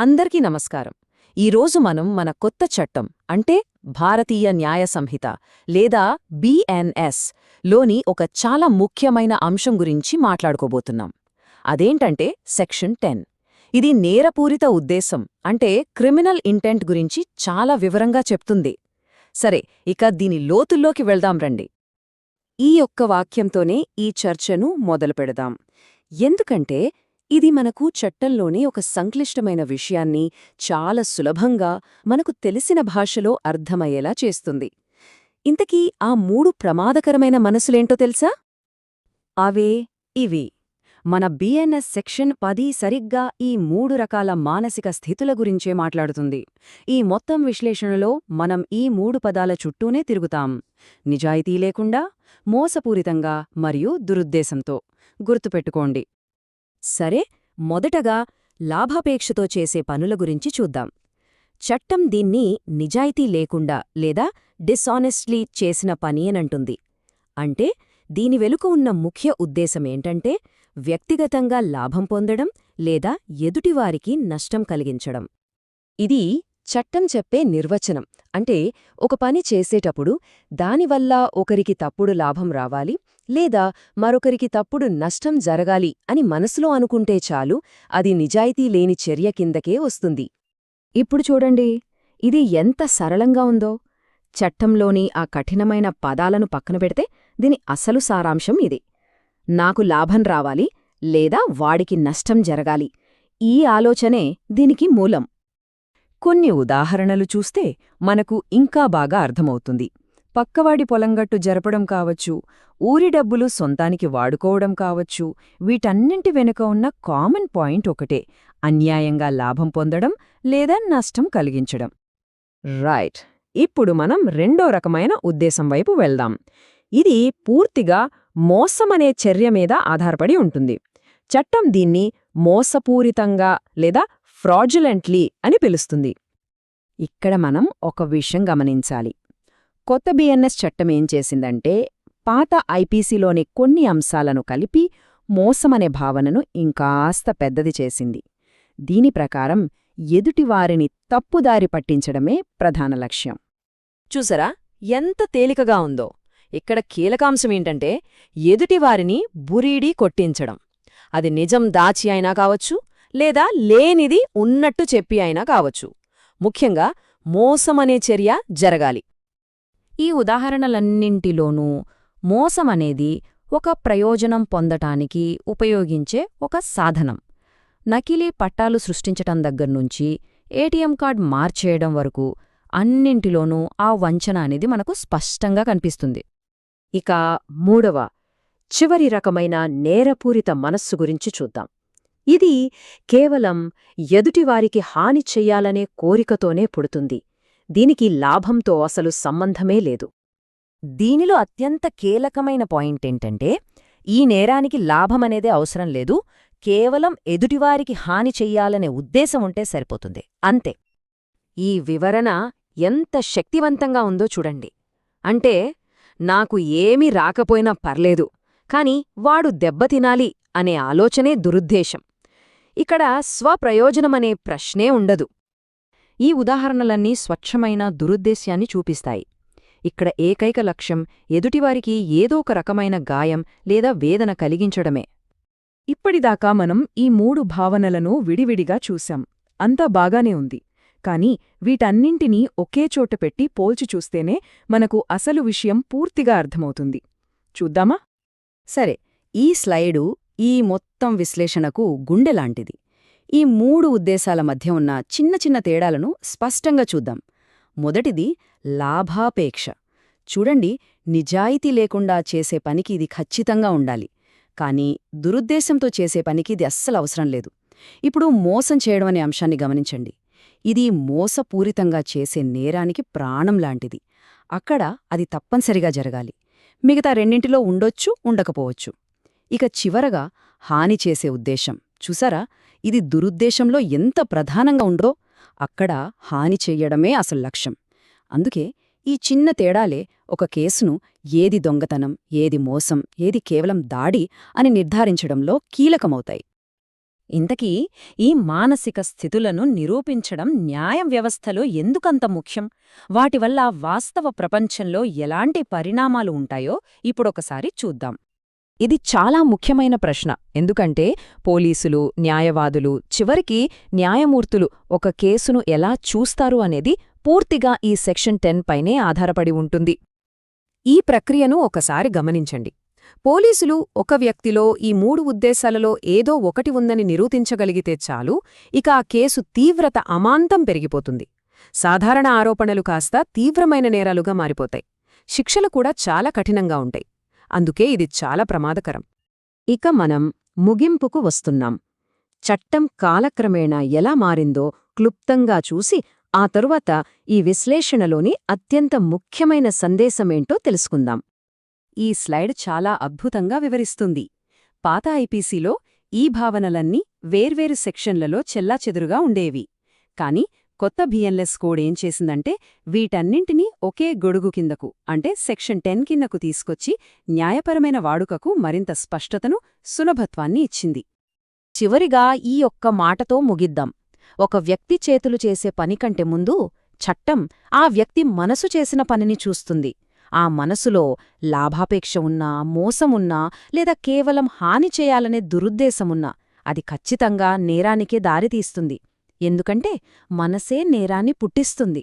అందరికీ నమస్కారం. ఈరోజు మనం మన కొత్త చట్టం అంటే భారతీయ న్యాయ సంహిత లేదా బిఎన్ఎస్లోని ఒక చాలా ముఖ్యమైన అంశం గురించి మాట్లాడుకోబోతున్నాం. అదేంటంటే సెక్షన్ టెన్. ఇది నేరపూరిత ఉద్దేశం అంటే క్రిమినల్ ఇంటెంట్ గురించి చాలా వివరంగా చెప్తుంది. సరే ఇక దీని లోతుల్లోకి వెళ్దాం రండి. ఈ ఒక్క వాక్యంతోనే ఈ చర్చను మొదలుపెడదాం. ఎందుకంటే ఇది మనకు చట్టంలోని ఒక సంక్లిష్టమైన విషయాన్ని చాలా సులభంగా మనకు తెలిసిన భాషలో అర్థమయ్యేలా చేస్తుంది. ఇంతకీ ఆ మూడు ప్రమాదకరమైన మనసులేంటో తెలుసా? అవే ఇవి. మన బిఎన్ఎస్ సెక్షన్ పది సరిగ్గా ఈ మూడు రకాల మానసిక స్థితుల గురించే మాట్లాడుతుంది. ఈ మొత్తం విశ్లేషణలో మనం ఈ మూడు పదాల చుట్టూనే తిరుగుతాం. నిజాయితీ లేకుండా మోసపూరితంగా మరియు దురుద్దేశంతో. గుర్తుపెట్టుకోండి. సరే మొదటగా లాభాపేక్షతో చేసే పనుల గురించి చూద్దాం. చట్టం దీన్ని నిజాయితీ లేకుండా లేదా డిస్ఆనెస్ట్లీ చేసిన పనియనంటుంది అంటే దీని వెనుక ఉన్న ముఖ్య ఉద్దేశమేంటంటే వ్యక్తిగతంగా లాభం పొందడం లేదా ఎదుటివారికి నష్టం కలిగించడం. ఇది చట్టం చెప్పే నిర్వచనం. అంటే ఒక పని చేసేటప్పుడు దానివల్ల ఒకరికి తప్పుడు లాభం రావాలి లేదా మరొకరికి తప్పుడు నష్టం జరగాలి అని మనసులో అనుకుంటే చాలు అది నిజాయితీ లేని చర్య కిందకే వస్తుంది. ఇప్పుడు చూడండి ఇది ఎంత సరళంగా ఉందో. చట్టంలోని ఆ కఠినమైన పదాలను పక్కన పెడితే దీని అసలు సారాంశం ఇది. నాకు లాభం రావాలి లేదా వాడికి నష్టం జరగాలి. ఈ ఆలోచనే దీనికి మూలం. కొన్ని ఉదాహరణలు చూస్తే మనకు ఇంకా బాగా అర్థమవుతుంది. పక్కవాడి పొలంగట్టు జరపడం కావచ్చు ఊరి డబ్బులు సొంతానికి వాడుకోవడం కావచ్చు వీటన్నింటి వెనుక ఉన్న కామన్ పాయింట్ ఒకటే అన్యాయంగా లాభం పొందడం లేదా నష్టం కలిగించడం. రైట్ ఇప్పుడు మనం రెండో రకమైన ఉద్దేశం వైపు వెళ్దాం. ఇది పూర్తిగా మోసమనే చర్య మీద ఆధారపడి ఉంటుంది. చట్టం దీన్ని మోసపూరితంగా లేదా ఫ్రాడ్యులెంట్లీ అని పిలుస్తుంది. ఇక్కడ మనం ఒక విషయం గమనించాలి. కొత్త బిఎన్ఎస్ చట్టం ఏం చేసిందంటే పాత ఐపీసీలోని కొన్ని అంశాలను కలిపి మోసమనే భావనను ఇంకాస్త పెద్దది చేసింది. దీని ప్రకారం ఎదుటివారిని తప్పుదారి పట్టించడమే ప్రధాన లక్ష్యం. చూసరా? ఎంత తేలికగా ఉందో. ఇక్కడ కీలకాంశమేంటంటే ఎదుటివారిని బురీడీ కొట్టించడం. అది నిజం దాచి అయినా కావచ్చు లేదా లేనిది ఉన్నట్టు చెప్పి అయినా కావచ్చు. ముఖ్యంగా మోసమనే చర్య జరగాలి. ఈ ఉదాహరణలన్నింటిలోనూ మోసమనేది ఒక ప్రయోజనం పొందటానికి ఉపయోగించే ఒక సాధనం. నకిలీ పట్టాలు సృష్టించటం దగ్గర్నుంచి ఏటీఎం కార్డ్ మార్చేయడం వరకు అన్నింటిలోనూ ఆ వంచన అనేది మనకు స్పష్టంగా కనిపిస్తుంది. ఇక మూడవ చివరి రకమైన నేరపూరిత మనస్సు గురించి చూద్దాం. ఇది కేవలం ఎదుటివారికి హాని చెయ్యాలనే కోరికతోనే పుడుతుంది. దీనికి లాభంతో అసలు సంబంధమే లేదు. దీనిలో అత్యంత కీలకమైన పాయింటేంటంటే ఈ నేరానికి లాభమనేదే అవసరం లేదు. కేవలం ఎదుటివారికి హాని చెయ్యాలనే ఉద్దేశం ఉంటే సరిపోతుంది. అంతే. ఈ వివరణ ఎంత శక్తివంతంగా ఉందో చూడండి. అంటే నాకు ఏమీ రాకపోయినా పర్లేదు కాని వాడు దెబ్బతినాలి అనే ఆలోచనే దురుద్దేశం. ఇక్కడ స్వప్రయోజనమనే ప్రశ్నే ఉండదు. ఈ ఉదాహరణలన్నీ స్వచ్ఛమైన దురుద్దేశ్యాన్ని చూపిస్తాయి. ఇక్కడ ఏకైక లక్ష్యం ఎదుటివారికి ఏదో ఒక రకమైన గాయం లేదా వేదన కలిగించడమే. ఇప్పటిదాకా మనం ఈ మూడు భావనలను విడివిడిగా చూశాం. అంతా బాగానే ఉంది. కాని వీటన్నింటినీ ఒకే చోట పెట్టి పోల్చి చూస్తేనే మనకు అసలు విషయం పూర్తిగా అర్థమవుతుంది. చూద్దామా? సరే ఈ స్లైడు ఈ మొత్తం విశ్లేషణకు గుండెలాంటిది ఈ మూడు ఉద్దేశాల మధ్య ఉన్న చిన్న చిన్న తేడాలను స్పష్టంగా చూద్దాం. మొదటిది లాభాపేక్ష. చూడండి నిజాయితీ లేకుండా చేసే పనికి ఇది ఖచ్చితంగా ఉండాలి. కానీ దురుద్దేశంతో చేసే పనికి ఇది అస్సలు అవసరం లేదు. ఇప్పుడు మోసం చేయడం అనే అంశాన్ని గమనించండి. ఇది మోసపూరితంగా చేసే నేరానికి ప్రాణం లాంటిది. అక్కడ అది తప్పనిసరిగా జరగాలి. మిగతా రెండింటిలో ఉండొచ్చు ఉండకపోవచ్చు. ఇక చివరగా హాని చేసే ఉద్దేశం. చూసారా? ఇది దురుద్దేశంలో ఎంత ప్రధానంగా ఉండో అక్కడ హాని చెయ్యడమే అసలు లక్ష్యం. అందుకే ఈ చిన్న తేడాలే ఒక కేసును ఏది దొంగతనం ఏది మోసం ఏది కేవలం దాడి అని నిర్ధారించడంలో కీలకమవుతాయి. ఇంతకీ ఈ మానసిక స్థితులను నిరూపించడం న్యాయం వ్యవస్థలో ఎందుకంత ముఖ్యం? వాటి వల్ల వాస్తవ ప్రపంచంలో ఎలాంటి పరిణామాలు ఉంటాయో ఇప్పుడొకసారి చూద్దాం. ఇది చాలా ముఖ్యమైన ప్రశ్న. ఎందుకంటే పోలీసులు న్యాయవాదులు చివరికి న్యాయమూర్తులు ఒక కేసును ఎలా చూస్తారు అనేది పూర్తిగా ఈ సెక్షన్ టెన్ పైనే ఆధారపడి ఉంటుంది. ఈ ప్రక్రియను ఒకసారి గమనించండి. పోలీసులు ఒక వ్యక్తిలో ఈ మూడు ఉద్దేశాలలో ఏదో ఒకటి ఉందని నిరూపించగలిగితే చాలు ఇక ఆ కేసు తీవ్రత అమాంతం పెరిగిపోతుంది. సాధారణ ఆరోపణలు కాస్త తీవ్రమైన నేరాలుగా మారిపోతాయి. శిక్షలు కూడా చాలా కఠినంగా ఉంటాయి. అందుకే ఇది చాలా ప్రమాదకరం. ఇక మనం ముగింపుకు వస్తున్నాం. చట్టం కాలక్రమేణా ఎలా మారిందో క్లుప్తంగా చూసి ఆ తరువాత ఈ విశ్లేషణలోని అత్యంత ముఖ్యమైన సందేశమేంటో తెలుసుకుందాం. ఈ స్లైడ్ చాలా అద్భుతంగా వివరిస్తుంది. పాత ఐపీసీలో ఈ భావనలన్నీ వేర్వేరు సెక్షన్లలో చెల్లాచెదురుగా ఉండేవి. కాని కొత్త బిఎన్ఎస్ కోడ్ ఏం చేసిందంటే వీటన్నింటినీ ఒకే గొడుగు కిందకు అంటే సెక్షన్ టెన్ కిందకు తీసుకొచ్చి న్యాయపరమైన వాడుకకు మరింత స్పష్టతను సులభత్వాన్ని ఇచ్చింది. చివరిగా ఈ ఒక్క మాటతో ముగిద్దాం. ఒక వ్యక్తి చేతులు చేసే పని కంటే ముందు చట్టం ఆ వ్యక్తి మనసు చేసిన పనిని చూస్తుంది. ఆ మనసులో లాభాపేక్ష ఉన్నా మోసమున్నా లేదా కేవలం హాని చేయాలనే దురుద్దేశమున్నా అది ఖచ్చితంగా నేరానికే దారితీస్తుంది. ఎందుకంటే మనసే నేరాన్ని పుట్టిస్తుంది.